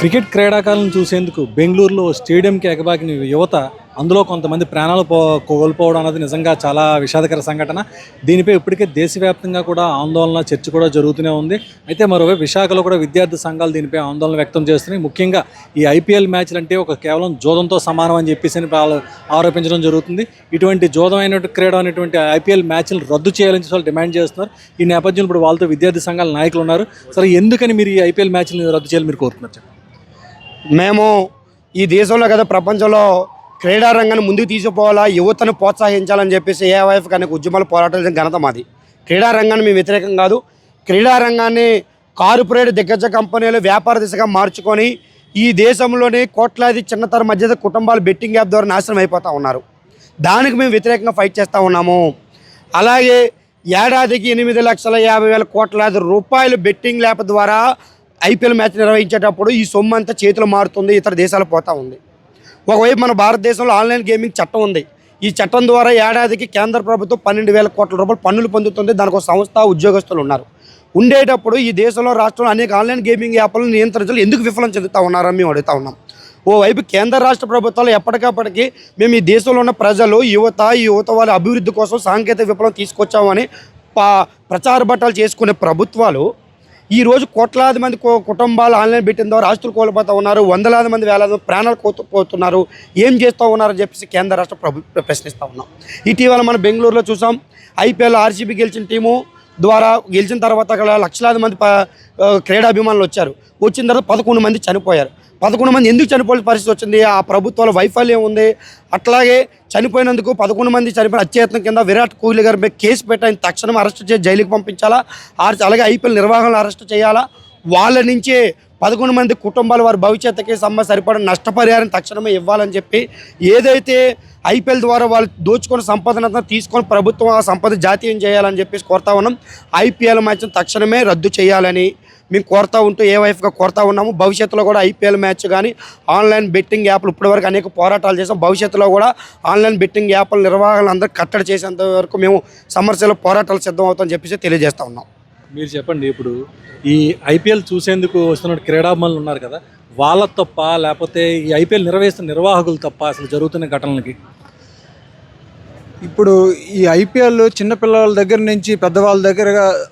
Cricket క్రీడాకాలను చూసేందుకు బెంగళూరులో స్టేడియంకి ఎగబాకిన యువత అందులో కొంతమంది ప్రాణాలు పో కోల్పోవడం అనేది నిజంగా చాలా విషాదకర సంఘటన. దీనిపై ఇప్పటికే దేశవ్యాప్తంగా కూడా ఆందోళన చర్చ కూడా జరుగుతూనే ఉంది. అయితే మరోవైపు విశాఖలో కూడా విద్యార్థి సంఘాలు దీనిపై ఆందోళన వ్యక్తం చేస్తున్నాయి. ముఖ్యంగా ఈ ఐపీఎల్ మ్యాచ్లు అంటే ఒక కేవలం జోదంతో సమానం అని చెప్పేసి వాళ్ళు ఆరోపించడం జరుగుతుంది. ఇటువంటి జోదమైన క్రీడ అనేటువంటి ఐపీఎల్ మ్యాచ్లు రద్దు చేయాలని చెప్పి వాళ్ళు డిమాండ్ చేస్తున్నారు. ఈ నేపథ్యంలో ఇప్పుడు వాళ్ళతో విద్యార్థి సంఘాల నాయకులు ఉన్నారు. సరే ఎందుకని మీరు ఈ ఐపీఎల్ మ్యాచ్లు రద్దు చేయాలని మీరు కోరుతున్నారు మేము ఈ దేశంలో కదా ప్రపంచంలో క్రీడా రంగాన్ని ముందుకు తీసుకుపోవాలా యువతను ప్రోత్సహించాలని చెప్పేసి ఏఐఎఫ్ కానీ ఉద్యమాలు పోరాటాలు ఘనత మాది. క్రీడా రంగాన్ని మేము వ్యతిరేకం కాదు. క్రీడా రంగాన్ని కార్పొరేట్ దిగ్గజ కంపెనీలు వ్యాపార దిశగా మార్చుకొని ఈ దేశంలోనే కోట్లాది చిన్నతర మధ్య కుటుంబాలు బెట్టింగ్ యాప్ ద్వారా నాశనం అయిపోతూ ఉన్నారు. దానికి మేము వ్యతిరేకంగా ఫైట్ చేస్తూ ఉన్నాము. అలాగే ఏడాదికి ఎనిమిది లక్షల యాభై వేల కోట్లాది రూపాయలు బెట్టింగ్ యాప్ ద్వారా ఐపీఎల్ మ్యాచ్ నిర్వహించేటప్పుడు ఈ సొమ్ము అంతా చేతులు మారుతుంది ఇతర దేశాలు పోతూ ఉంది. ఒకవైపు మన భారతదేశంలో ఆన్లైన్ గేమింగ్ చట్టం ఉంది. ఈ చట్టం ద్వారా ఏడాదికి కేంద్ర ప్రభుత్వం పన్నెండు వేల కోట్ల రూపాయలు పన్నులు పొందుతుంది. దానికి ఒక సంస్థ ఉద్యోగస్తులు ఉన్నారు. ఉండేటప్పుడు ఈ దేశంలో రాష్ట్రంలో అనేక ఆన్లైన్ గేమింగ్ యాప్లను నియంత్రించాలి ఎందుకు విఫలం చెందుతూ ఉన్నారని మేము అడుగుతా ఉన్నాం. ఓవైపు కేంద్ర రాష్ట్ర ప్రభుత్వాలు ఎప్పటికప్పటికి మేము ఈ దేశంలో ఉన్న ప్రజలు యువత యువత వాళ్ళ అభివృద్ధి కోసం సాంకేతిక విప్లవం తీసుకొచ్చామని పా ప్రచార బట్టాలు చేసుకునే ప్రభుత్వాలు ఈ రోజు కోట్లాది మంది కుటుంబాలు ఆన్లైన్ పెట్టిన ద్వారా ఆస్తులు కోల్పోతూ ఉన్నారు వందలాది మంది వేలాది ప్రాణాలు కోతు- పోతున్నారు. ఏం చేస్తూ ఉన్నారని చెప్పేసి కేంద్ర రాష్ట్ర ప్రభుత్వం ప్రశ్నిస్తూ ఉన్నాం. ఇటీవల మనం బెంగళూరులో చూసాం ఐపీఎల్ ఆర్సీబీ గెలిచిన టీము ద్వారా గెలిచిన తర్వాత అక్కడ లక్షలాది మంది ప- క్రీడాభిమానులు వచ్చారు. వచ్చిన తర్వాత పదకొండు మంది చనిపోయారు. పదకొండు మంది ఎందుకు చనిపోయే పరిస్థితి వచ్చింది? ఆ ప్రభుత్వాల వైఫల్యం ఉంది అట్లాగే చనిపోయినందుకు పదకొండు మంది చనిపోయిన అత్యయత్నం కింద విరాట్ కోహ్లీ గారి మీద కేసు పెట్టి తక్షణం అరెస్ట్ చేసి జైలుకి పంపించాలా? ఆ- అలాగే ఐపీఎల్ నిర్వహణలు అరెస్ట్ చేయాలా? వాళ్ళ నుంచే పదకొండు మంది కుటుంబాలు వారి భవిష్యత్తుకి సమ్మ సరిపడ నష్టపరిహారం తక్షణమే ఇవ్వాలని చెప్పి ఏదైతే ఐపీఎల్ ద్వారా వాళ్ళు దోచుకున్న సంపదనంతా తీసుకొని ప్రభుత్వం ఆ సంపద జాతీయం చేయాలని చెప్పేసి కోరుతా ఉన్నాం. ఐపీఎల్ మ్యాచ్ తక్షణమే రద్దు చేయాలని మేము కోరుతా ఉంటూ ఏ వైఫ్గా కోరుతా ఉన్నాము భవిష్యత్తులో కూడా ఐపీఎల్ మ్యాచ్ కానీ ఆన్లైన్ బెట్టింగ్ యాప్లు ఇప్పటివరకు అనేక పోరాటాలు చేసాం. భవిష్యత్తులో కూడా ఆన్లైన్ బెట్టింగ్ యాప్ల నిర్వహణ అందరూ కట్టడి చేసేంత వరకు మేము సమస్యలో పోరాటాలు సిద్ధం అవుతామని చెప్పేసి తెలియజేస్తా ఉన్నాం. మీరు చెప్పండి ఇప్పుడు ఈ ఐపీఎల్ చూసేందుకు వస్తున్న క్రీడాభిమానులు ఉన్నారు కదా వాళ్ళ తప్ప లేకపోతే ఈ ఐపీఎల్ నిర్వహిస్తున్న నిర్వాహకులు తప్ప అసలు జరుగుతున్న ఘటనలకి? ఇప్పుడు ఈ ఐపీఎల్ చిన్నపిల్లల దగ్గర నుంచి పెద్దవాళ్ళ దగ్గర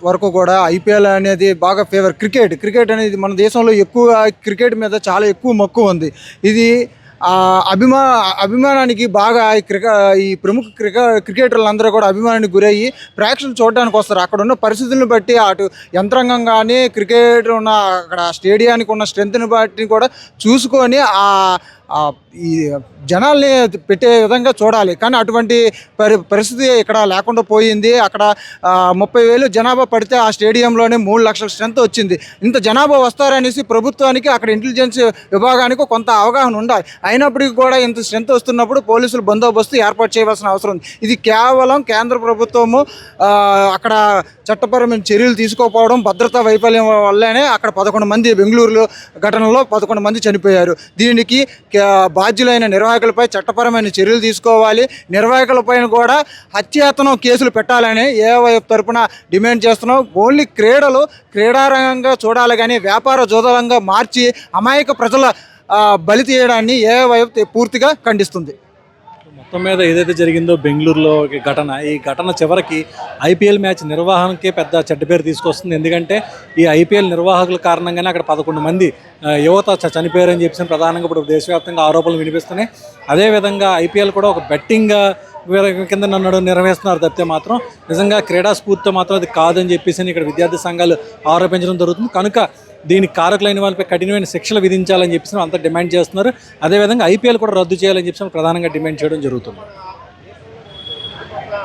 వరకు కూడా ఐపీఎల్ అనేది బాగా ఫేవర్ క్రికెట్ క్రికెట్ అనేది మన దేశంలో ఎక్కువగా క్రికెట్ మీద చాలా ఎక్కువ మక్కువ ఉంది. ఇది అభిమా అభిమానానికి బాగా ఈ క్రికె ఈ ప్రముఖ క్రికె క్రికెటర్లందరూ కూడా అభిమానానికి గురయ్యి ప్రేక్షకులు చూడడానికి వస్తారు. అక్కడ ఉన్న పరిస్థితులను బట్టి అటు యంత్రాంగం కానీ క్రికెట్ ఉన్న అక్కడ స్టేడియానికి ఉన్న స్ట్రెంత్ని బట్టి కూడా చూసుకొని ఆ ఈ జనాల్ని పెట్టే విధంగా చూడాలి. కానీ అటువంటి పరి పరిస్థితి ఇక్కడ లేకుండా పోయింది. అక్కడ ముప్పై వేలు జనాభా పడితే ఆ స్టేడియంలోనే మూడు లక్షల స్ట్రెంత్ వచ్చింది. ఇంత జనాభా వస్తారనేసి ప్రభుత్వానికి అక్కడ ఇంటెలిజెన్స్ విభాగానికి కొంత అవగాహన ఉండాలి. అయినప్పటికీ కూడా ఇంత స్ట్రెంత్ వస్తున్నప్పుడు పోలీసులు బందోబస్తు ఏర్పాటు చేయవలసిన అవసరం ఉంది. ఇది కేవలం కేంద్ర ప్రభుత్వము అక్కడ చట్టపరమైన చర్యలు తీసుకోకపోవడం భద్రతా వైఫల్యం వల్లనే అక్కడ పదకొండు మంది బెంగళూరులో ఘటనలో పదకొండు మంది చనిపోయారు. దీనికి బాధ్యులైన నిర్వాహకులపై చట్టపరమైన చర్యలు తీసుకోవాలి. నిర్వాహకులపైన కూడా హత్యాయత్నం కేసులు పెట్టాలని ఏవైపు తరపున డిమాండ్ చేస్తున్నాం. ఓన్లీ క్రీడలు క్రీడారంగంగా చూడాలి కానీ వ్యాపార జోదరంగా మార్చి అమాయక ప్రజల బలి తీయడాన్ని ఏవైపు పూర్తిగా ఖండిస్తుంది. మొత్తం మీద ఏదైతే జరిగిందో బెంగళూరులో ఘటన ఈ ఘటన చివరికి ఐపీఎల్ మ్యాచ్ నిర్వహణకే పెద్ద చెడ్డ పేరు తీసుకొస్తుంది. ఎందుకంటే ఈ ఐపీఎల్ నిర్వాహకుల కారణంగానే అక్కడ పదకొండు మంది యువత చ- చనిపోయారని చెప్పేసి ప్రధానంగా ఇప్పుడు దేశవ్యాప్తంగా ఆరోపణలు వినిపిస్తున్నాయి. అదేవిధంగా ఐపీఎల్ కూడా ఒక బెట్టింగ్ కింద నన్ను నిర్వహిస్తున్నారు తప్పితే మాత్రం నిజంగా క్రీడా స్ఫూర్తితో మాత్రం అది కాదని చెప్పేసి ఇక్కడ విద్యార్థి సంఘాలు ఆరోపించడం జరుగుతుంది. కనుక దీనికి కారకులైన వాళ్ళపై కఠినమైన శిక్షలు విధించాలని చెప్పేసి అంతా డిమాండ్ చేస్తున్నారు. అదేవిధంగా ఐపీఎల్ కూడా రద్దు చేయాలని చెప్పేసి ప్రధానంగా డిమాండ్ చేయడం జరుగుతుంది.